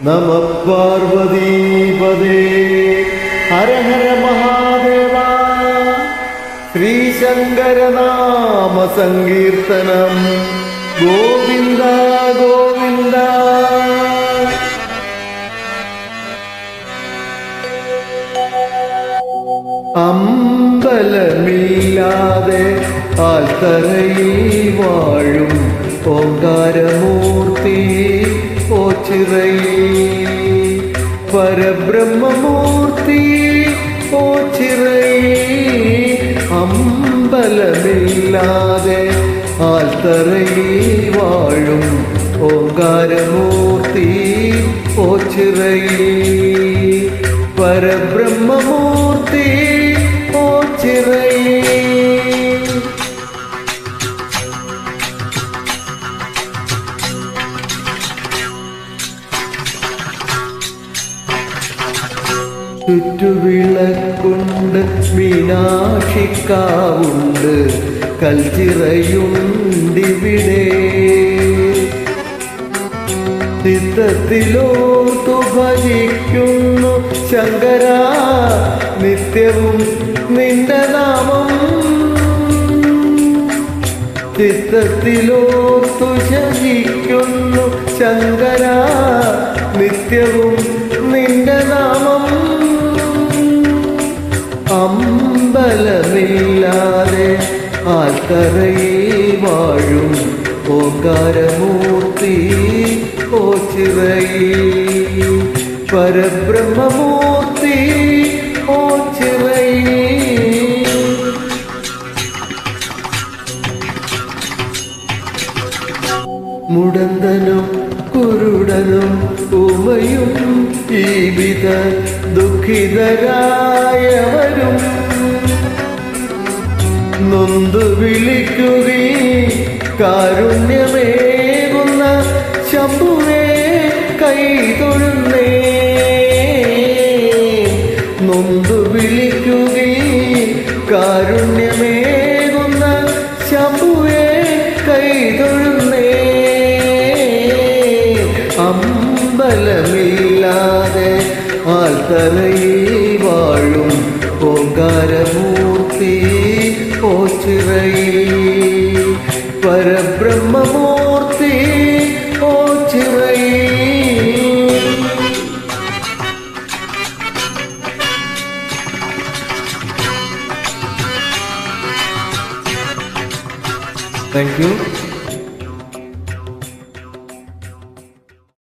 നമ പാർവതീപദേ ഹര ഹര മഹാദേവ ശ്രീശങ്കരനാമ സങ്കീർത്തനം. ഗോവിന്ദ ഗോവിന്ദ. അമ്പലമില്ലാതെ ആൽത്തറയിൽ വാഴും ഓങ്കാരമൂർത്തി ഓച്ചിറയിൽ പരബ്രഹ്മമൂർത്തി ചിറൈ അമ്പലമില്ലാതെ ആൽത്തറയിൽ വാഴും ഓങ്കാരമൂർത്തി ഓ ചിറൈ പരബ്രഹ്മമൂർത്തി ചുറ്റുവിളക്കുണ്ട് മീനാക്ഷിക്കാവുണ്ട്. കൽച്ചിറയുണ്ടിവിടെ. ചിത്തത്തിലോർത്തു ഭജിക്കുന്നു ശങ്കര. നിത്യവും നിന്റെ നാമം. ചിത്തത്തിലോർത്തു ശജിക്കുന്നു ശങ്കര. നിത്യവും അമ്പലമില്ലാതെ ആൽക്കറയിൽ വാഴും ഓങ്കാരമൂർത്തി ഓച്ചിറയിൽ. പരബ്രഹ്മമൂർത്തി ഓച്ചിറയിൽ. മുടന്തനും കുരുടനും ഉമയും ജീവിത ദുഃഖിതരായവരും നൊന്തു വിളിക്കുകയും കാരുണ്യമേകുന്ന ശംഭുവേ കൈതൊഴുന്നേ നൊന്തു വിളിക്കുകയും കാരുണ്യമേകുന്ന ശംഭുവേ കൈതൊഴുന്നേ അമ്പലമില്ലാതെ ആൽത്തറയിൽ വാഴും ഓങ്കാരമൂർത്തി ഓച്ചിറയിൽ. പരബ്രഹ്മമൂർത്തി ഓച്ചിറയിൽ. Thank you